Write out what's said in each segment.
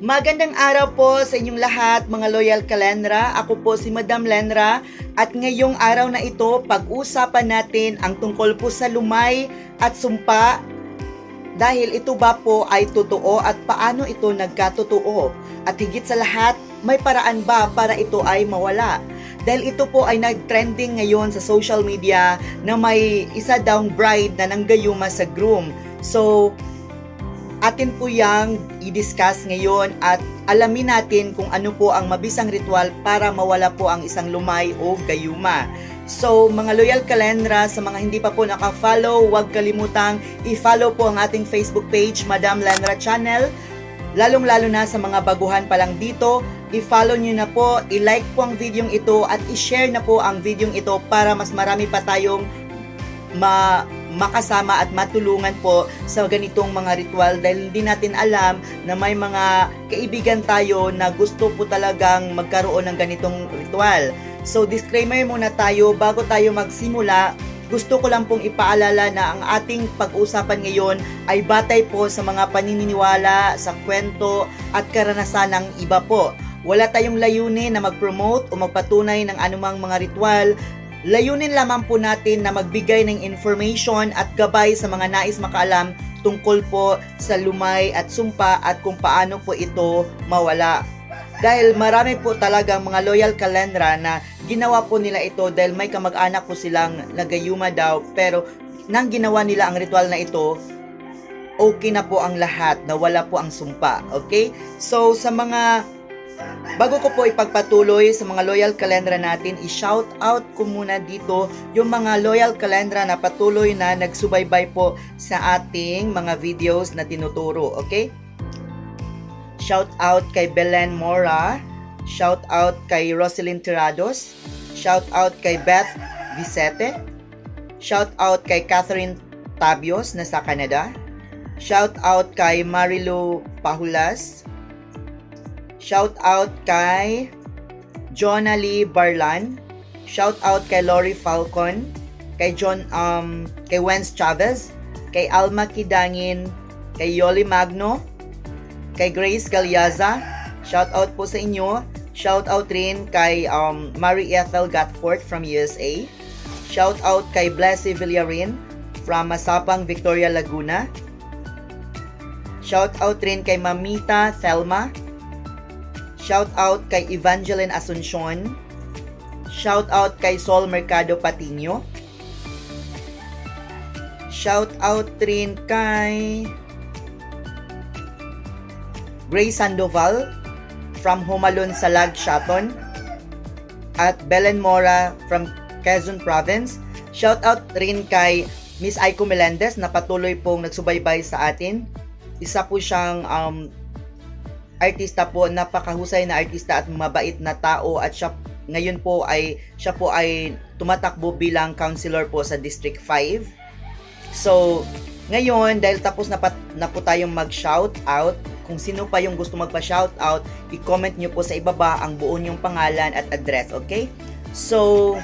Magandang araw po sa inyong lahat mga loyal kalendra. Ako po si Madam Lenra. At ngayong araw na ito pag-usapan natin ang tungkol po sa lumay at sumpa. Dahil ito ba po ay totoo at paano ito nagkatotoo? At higit sa lahat may paraan ba para ito ay mawala? Dahil ito po ay nag-trending ngayon sa social media na may isa daw bride na nanggayuma sa groom. So atin po yang i-discuss ngayon at alamin natin kung ano po ang mabisang ritual para mawala po ang isang lumay o gayuma. So, mga loyal kalendra, sa mga hindi pa po naka-follow, huwag kalimutang i-follow po ang ating Facebook page, Madam Lenra Channel. Lalong-lalo na sa mga baguhan pa lang dito, i-follow nyo na po, i-like po ang videong ito at i-share na po ang videong ito para mas marami pa tayong ma makasama at matulungan po sa ganitong mga ritual dahil hindi natin alam na may mga kaibigan tayo na gusto po talagang magkaroon ng ganitong ritual. So disclaimer muna tayo bago tayo magsimula. Gusto ko lang pong ipaalala na ang ating pag-usapan ngayon ay batay po sa mga paniniwala, sa kwento at karanasan ng iba po. Wala tayong layunin na mag-promote o magpatunay ng anumang mga ritual Layunin lamang po natin na magbigay ng information at gabay sa mga nais makaalam tungkol po sa lumay at sumpa at kung paano po ito mawala. Dahil marami po talagang mga loyal kalendra na ginawa po nila ito dahil may kamag-anak po silang nagayuma daw pero nang ginawa nila ang ritual na ito, okay na po ang lahat, nawala po ang sumpa. Okay? So sa mga Bago ko po ipagpatuloy sa mga loyal kalendra natin, i-shout out ko muna dito yung mga loyal kalendra na patuloy na nagsubaybay po sa ating mga videos na tinuturo, okay? Shout out kay Belen Mora, shout out kay Roselyn Tirados, shout out kay Beth Vicete, shout out kay Catherine Tabios na sa Canada, shout out kay Marilu Pahulas, Shout out kay Jonah Lee Barlan. Shout out kay Lori Falcon, kay John um kay Wenz Chavez, kay Alma Kidangin, kay Yoli Magno, kay Grace Galyaza. Shout out po sa inyo. Shout out rin kay um, Mary Ethel Gatford from USA. Shout out kay Blessy Villarin from Masapang, Victoria, Laguna. Shout out rin kay Mamita Thelma Shout out kay Evangeline Asuncion. Shout out kay Sol Mercado Patiño. Shout out rin kay Grace Sandoval from Humalun Salag, Shaton. At Belen Mora from Quezon Province. Shout out rin kay Miss Aiko Melendez na patuloy pong nagsubaybay sa atin. Isa po siyang um, artista po, napakahusay na artista at mabait na tao at siya ngayon po ay siya po ay tumatakbo bilang councilor po sa District 5. So, ngayon dahil tapos na, pat, na po tayong mag-shout out, kung sino pa yung gusto magpa-shout out, i-comment nyo po sa ibaba ang buo nyong pangalan at address, okay? So,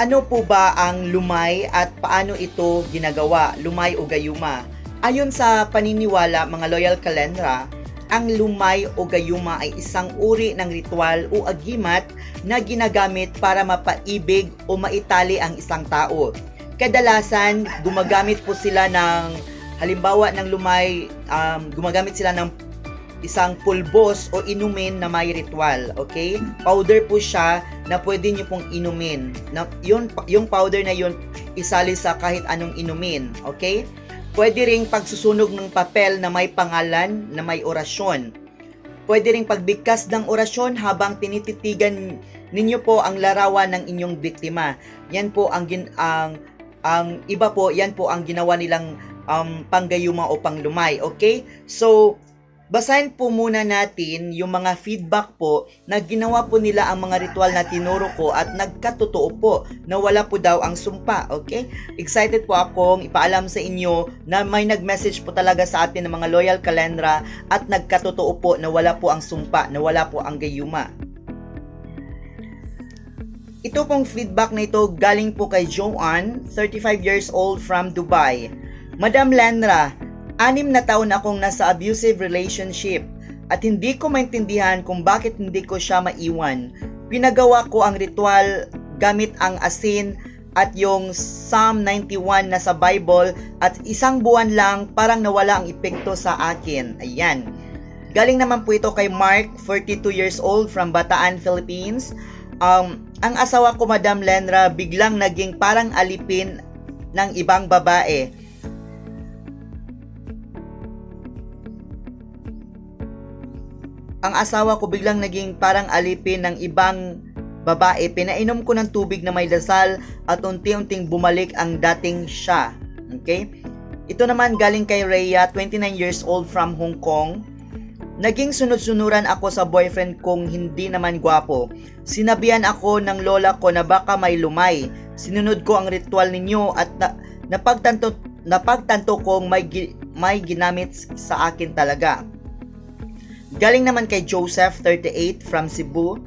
ano po ba ang lumay at paano ito ginagawa? Lumay o gayuma? Ayon sa paniniwala mga loyal kalendra, ang lumay o gayuma ay isang uri ng ritual o agimat na ginagamit para mapaibig o maitali ang isang tao. Kadalasan, gumagamit po sila ng, halimbawa ng lumay, um, gumagamit sila ng isang pulbos o inumin na may ritual, okay? Powder po siya na pwede niyo pong inumin. Na, yun, yung powder na yun, isali sa kahit anong inumin, okay? Pwede ring pagsusunog ng papel na may pangalan na may orasyon. Pwede ring pagbigkas ng orasyon habang tinititigan ninyo po ang larawan ng inyong biktima. Yan po ang gin, ang ang iba po, yan po ang ginawa nilang um, panggayuma o panglumay. Okay? So, Basahin po muna natin yung mga feedback po na ginawa po nila ang mga ritual na tinuro ko at nagkatotoo po na wala po daw ang sumpa, okay? Excited po akong ipaalam sa inyo na may nag-message po talaga sa atin ng mga loyal kalendra at nagkatotoo po na wala po ang sumpa, na wala po ang gayuma. Ito pong feedback na ito galing po kay Joanne, 35 years old from Dubai. Madam Lenra, Anim na taon akong nasa abusive relationship at hindi ko maintindihan kung bakit hindi ko siya maiwan. Pinagawa ko ang ritual gamit ang asin at yung Psalm 91 na sa Bible at isang buwan lang parang nawala ang epekto sa akin. Ayan. Galing naman po ito kay Mark, 42 years old from Bataan, Philippines. Um, ang asawa ko, Madam Lenra, biglang naging parang alipin ng ibang babae. Ang asawa ko biglang naging parang alipin ng ibang babae. Pinainom ko ng tubig na may dasal at unti-unting bumalik ang dating siya. Okay? Ito naman galing kay Rhea, 29 years old from Hong Kong. Naging sunod-sunuran ako sa boyfriend kong hindi naman gwapo. Sinabihan ako ng lola ko na baka may lumay. Sinunod ko ang ritual ninyo at na, napagtanto, napagtanto kong may, may ginamit sa akin talaga. Galing naman kay Joseph, 38, from Cebu.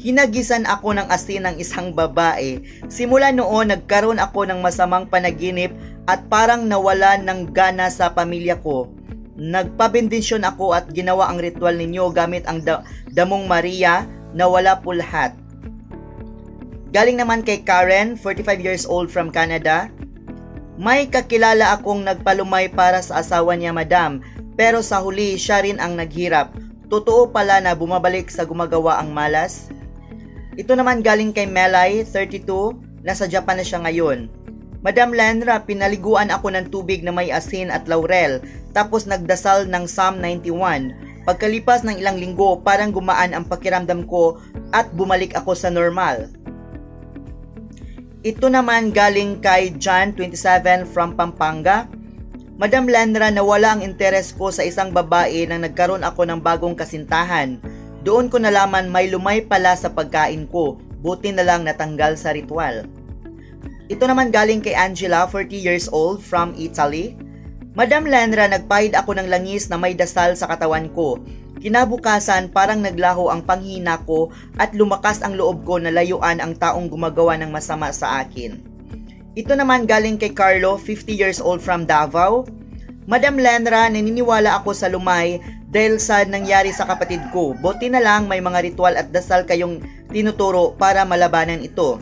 Hinagisan ako ng asin ng isang babae. Simula noon, nagkaroon ako ng masamang panaginip at parang nawala ng gana sa pamilya ko. Nagpabendisyon ako at ginawa ang ritual ninyo gamit ang da- damong Maria na wala po lahat. Galing naman kay Karen, 45 years old from Canada. May kakilala akong nagpalumay para sa asawa niya, madam, pero sa huli siya rin ang naghirap. Totoo pala na bumabalik sa gumagawa ang malas? Ito naman galing kay Melay, 32, nasa Japan na siya ngayon. Madam Lenra, pinaliguan ako ng tubig na may asin at laurel, tapos nagdasal ng Psalm 91. Pagkalipas ng ilang linggo, parang gumaan ang pakiramdam ko at bumalik ako sa normal. Ito naman galing kay John 27 from Pampanga. Madam Lenra, nawala ang interes ko sa isang babae nang nagkaroon ako ng bagong kasintahan. Doon ko nalaman may lumay pala sa pagkain ko. Buti na lang natanggal sa ritual. Ito naman galing kay Angela, 40 years old, from Italy. Madam Lenra, nagpahid ako ng langis na may dasal sa katawan ko. Kinabukasan, parang naglaho ang panghina ko at lumakas ang loob ko na layuan ang taong gumagawa ng masama sa akin. Ito naman galing kay Carlo, 50 years old from Davao. Madam Lenra, naniniwala ako sa lumay dahil sa nangyari sa kapatid ko. Buti na lang may mga ritual at dasal kayong tinuturo para malabanan ito.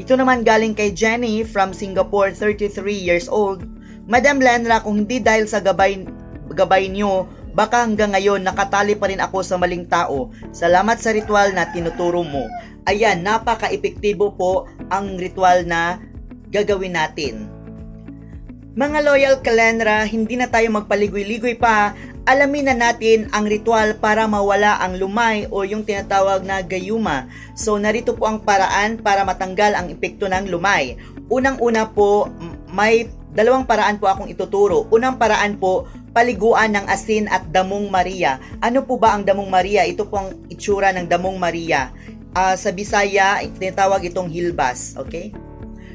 Ito naman galing kay Jenny from Singapore, 33 years old. Madam Lenra, kung hindi dahil sa gabay, gabay niyo, baka hanggang ngayon nakatali pa rin ako sa maling tao. Salamat sa ritual na tinuturo mo. Ayan, napaka-epektibo po ang ritual na gagawin natin. Mga loyal kalenra, hindi na tayo magpaligoy-ligoy pa. Alamin na natin ang ritual para mawala ang lumay o yung tinatawag na gayuma. So narito po ang paraan para matanggal ang epekto ng lumay. Unang-una po, may dalawang paraan po akong ituturo. Unang paraan po, paliguan ng asin at damong Maria. Ano po ba ang damong Maria? Ito po ang itsura ng damong Maria. Ah, sa Bisaya, tinatawag itong hilbas. Okay?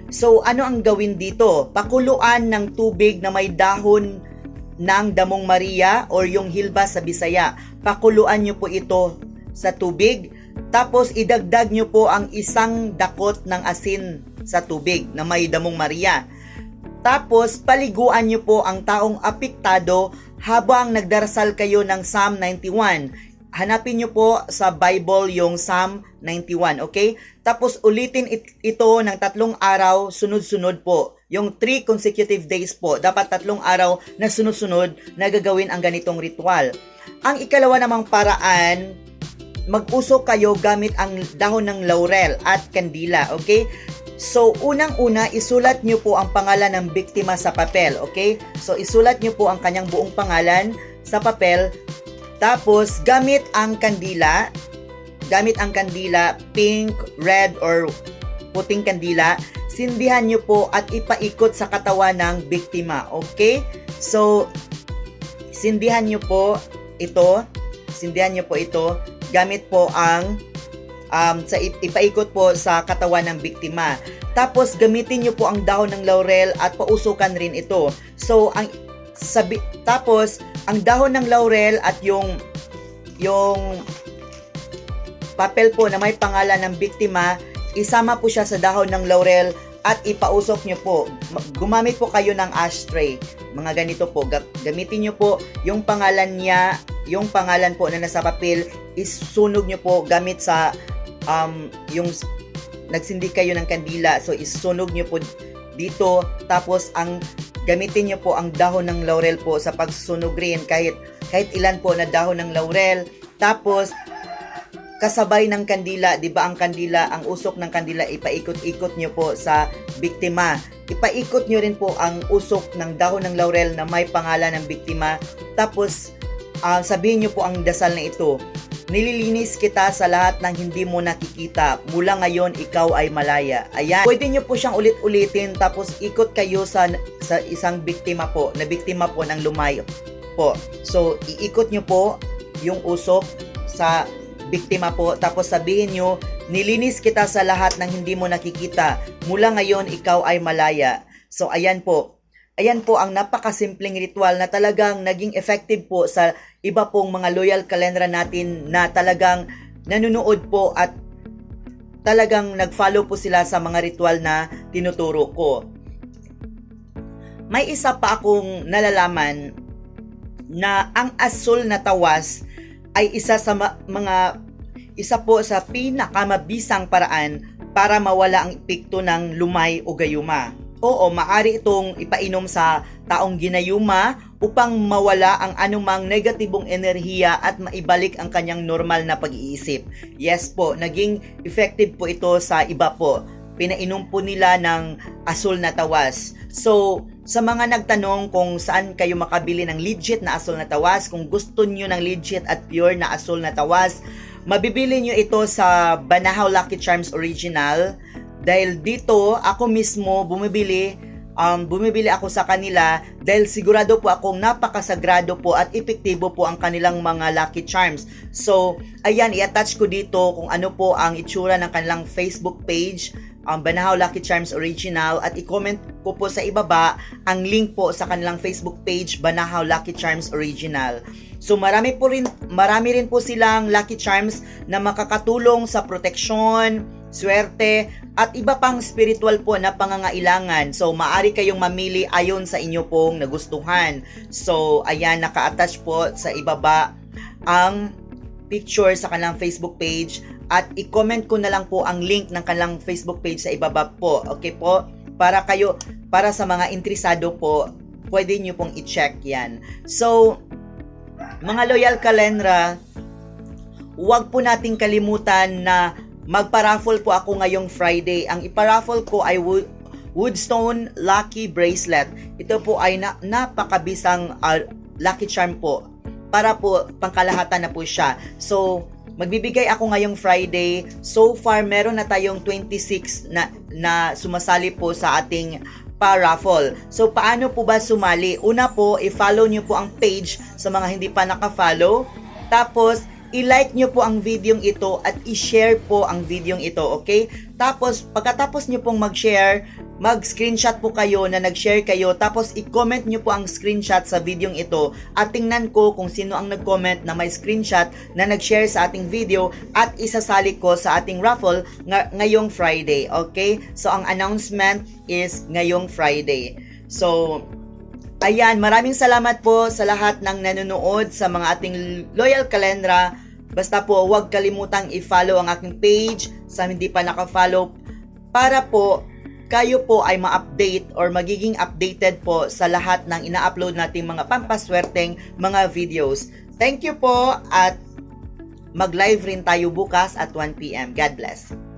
So, ano ang gawin dito? Pakuluan ng tubig na may dahon ng damong Maria or yung hilba sa Bisaya. Pakuluan nyo po ito sa tubig. Tapos, idagdag nyo po ang isang dakot ng asin sa tubig na may damong Maria. Tapos, paliguan nyo po ang taong apektado habang nagdarasal kayo ng Psalm 91 hanapin nyo po sa Bible yung Psalm 91, okay? Tapos ulitin it- ito ng tatlong araw, sunod-sunod po. Yung three consecutive days po, dapat tatlong araw na sunod-sunod na gagawin ang ganitong ritual. Ang ikalawa namang paraan, mag-usok kayo gamit ang dahon ng laurel at kandila, okay? So, unang-una, isulat nyo po ang pangalan ng biktima sa papel, okay? So, isulat nyo po ang kanyang buong pangalan sa papel tapos, gamit ang kandila, gamit ang kandila, pink, red, or puting kandila, sindihan nyo po at ipaikot sa katawan ng biktima. Okay? So, sindihan nyo po ito, sindihan nyo po ito, gamit po ang um, sa ip- ipaikot po sa katawan ng biktima. Tapos gamitin niyo po ang dahon ng laurel at pausukan rin ito. So ang sabi, tapos ang dahon ng laurel at yung yung papel po na may pangalan ng biktima, isama po siya sa dahon ng laurel at ipausok nyo po. Ma- Gumamit po kayo ng ashtray. Mga ganito po. Ga- Gamitin nyo po yung pangalan niya, yung pangalan po na nasa papel, isunog nyo po gamit sa um, yung nagsindi kayo ng kandila. So, isunog nyo po dito. Tapos, ang gamitin nyo po ang dahon ng laurel po sa pagsusunog rin. Kahit, kahit ilan po na dahon ng laurel. Tapos, kasabay ng kandila, 'di ba ang kandila, ang usok ng kandila ipaikot-ikot nyo po sa biktima. Ipaikot nyo rin po ang usok ng dahon ng laurel na may pangalan ng biktima. Tapos ah, sabihin nyo po ang dasal na ito. Nililinis kita sa lahat ng hindi mo nakikita. Mula ngayon, ikaw ay malaya. Ayan. Pwede nyo po siyang ulit-ulitin tapos ikot kayo sa, sa isang biktima po, na biktima po ng lumay po. So, iikot nyo po yung usok sa biktima po. Tapos sabihin nyo, nilinis kita sa lahat ng hindi mo nakikita. Mula ngayon, ikaw ay malaya. So, ayan po. Ayan po ang napakasimpleng ritual na talagang naging effective po sa iba pong mga loyal kalendra natin na talagang nanonood po at talagang nag-follow po sila sa mga ritual na tinuturo ko. May isa pa akong nalalaman na ang asul na tawas ay isa sa ma- mga isa po sa pinakamabisang paraan para mawala ang epekto ng lumay o gayuma. Oo, maari itong ipainom sa taong ginayuma upang mawala ang anumang negatibong enerhiya at maibalik ang kanyang normal na pag-iisip. Yes po, naging effective po ito sa iba po. Pinainom po nila ng asul na tawas. So, sa mga nagtanong kung saan kayo makabili ng legit na asul na tawas, kung gusto nyo ng legit at pure na asul na tawas, mabibili nyo ito sa Banahaw Lucky Charms Original. Dahil dito, ako mismo bumibili, um, bumibili ako sa kanila dahil sigurado po akong napakasagrado po at epektibo po ang kanilang mga Lucky Charms. So, ayan, i-attach ko dito kung ano po ang itsura ng kanilang Facebook page ang Banahaw Lucky Charms Original at i-comment ko po sa ibaba ang link po sa kanilang Facebook page Banahaw Lucky Charms Original. So marami po rin marami rin po silang Lucky Charms na makakatulong sa proteksyon, swerte at iba pang spiritual po na pangangailangan. So maari kayong mamili ayon sa inyo pong nagustuhan. So ayan naka-attach po sa ibaba ang picture sa kanilang Facebook page at i-comment ko na lang po ang link ng kanilang Facebook page sa ibaba po. Okay po? Para kayo, para sa mga interesado po, pwede nyo pong i-check yan. So, mga loyal kalendra, huwag po nating kalimutan na magpa-raffle po ako ngayong Friday. Ang iparaffle ko ay wood, Woodstone Lucky Bracelet. Ito po ay na, napakabisang uh, lucky charm po. Para po pangkalahatan na po siya. So, magbibigay ako ngayong Friday. So far, meron na tayong 26 na, na sumasali po sa ating pa-raffle. So, paano po ba sumali? Una po, i-follow nyo po ang page sa mga hindi pa naka-follow. Tapos, i-like nyo po ang video ito at i-share po ang video ito, okay? Tapos, pagkatapos nyo pong mag-share, mag-screenshot po kayo na nag-share kayo, tapos i-comment nyo po ang screenshot sa video ito at tingnan ko kung sino ang nag-comment na may screenshot na nag-share sa ating video at isasali ko sa ating raffle ng- ngayong Friday, okay? So, ang announcement is ngayong Friday. So, Ayan, maraming salamat po sa lahat ng nanonood sa mga ating loyal kalendra. Basta po, huwag kalimutang i-follow ang aking page sa hindi pa naka-follow para po kayo po ay ma-update or magiging updated po sa lahat ng ina-upload nating mga pampaswerteng mga videos. Thank you po at mag-live rin tayo bukas at 1pm. God bless.